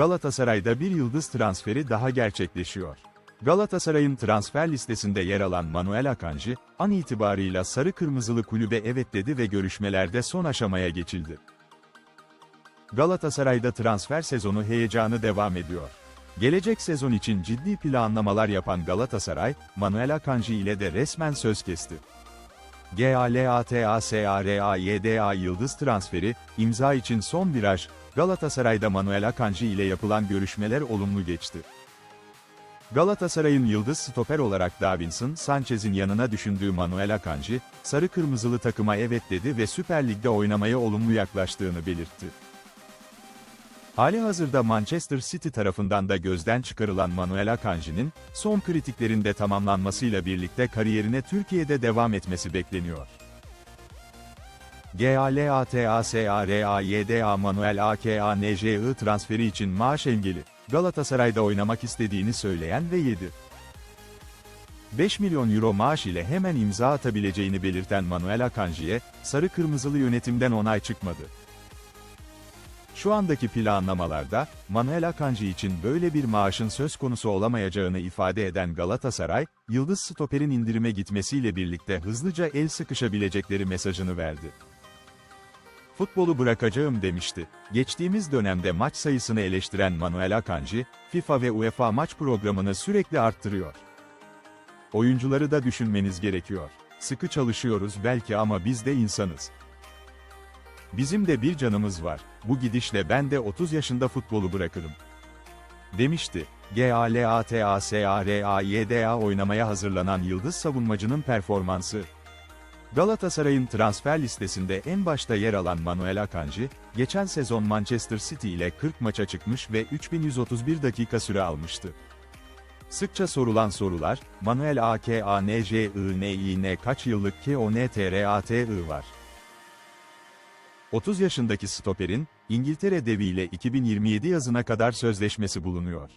Galatasaray'da bir yıldız transferi daha gerçekleşiyor. Galatasaray'ın transfer listesinde yer alan Manuel Akanji, an itibarıyla sarı kırmızılı kulübe evet dedi ve görüşmelerde son aşamaya geçildi. Galatasaray'da transfer sezonu heyecanı devam ediyor. Gelecek sezon için ciddi planlamalar yapan Galatasaray, Manuel Akanji ile de resmen söz kesti. GALATASARAYDA yıldız transferi, imza için son viraj, Galatasaray'da Manuel Akanji ile yapılan görüşmeler olumlu geçti. Galatasaray'ın yıldız stoper olarak Davinson Sanchez'in yanına düşündüğü Manuel Akanji, sarı kırmızılı takıma evet dedi ve Süper Lig'de oynamaya olumlu yaklaştığını belirtti. Hali hazırda Manchester City tarafından da gözden çıkarılan Manuel Akanji'nin, son kritiklerinde tamamlanmasıyla birlikte kariyerine Türkiye'de devam etmesi bekleniyor. GALATASARAYDA Manuel AKANJI transferi için maaş engeli, Galatasaray'da oynamak istediğini söyleyen ve 7. 5 milyon euro maaş ile hemen imza atabileceğini belirten Manuel Akanji'ye, sarı kırmızılı yönetimden onay çıkmadı. Şu andaki planlamalarda, Manuel Akanji için böyle bir maaşın söz konusu olamayacağını ifade eden Galatasaray, Yıldız Stoper'in indirime gitmesiyle birlikte hızlıca el sıkışabilecekleri mesajını verdi. Futbolu bırakacağım demişti. Geçtiğimiz dönemde maç sayısını eleştiren Manuel Akanji, FIFA ve UEFA maç programını sürekli arttırıyor. Oyuncuları da düşünmeniz gerekiyor. Sıkı çalışıyoruz belki ama biz de insanız. Bizim de bir canımız var. Bu gidişle ben de 30 yaşında futbolu bırakırım. Demişti. GALATASARAYDA oynamaya hazırlanan yıldız savunmacının performansı. Galatasaray'ın transfer listesinde en başta yer alan Manuel Akanji, geçen sezon Manchester City ile 40 maça çıkmış ve 3131 dakika süre almıştı. Sıkça sorulan sorular, Manuel AKANJINİN kaç yıllık KONTRATI var? 30 yaşındaki stoperin, İngiltere deviyle 2027 yazına kadar sözleşmesi bulunuyor.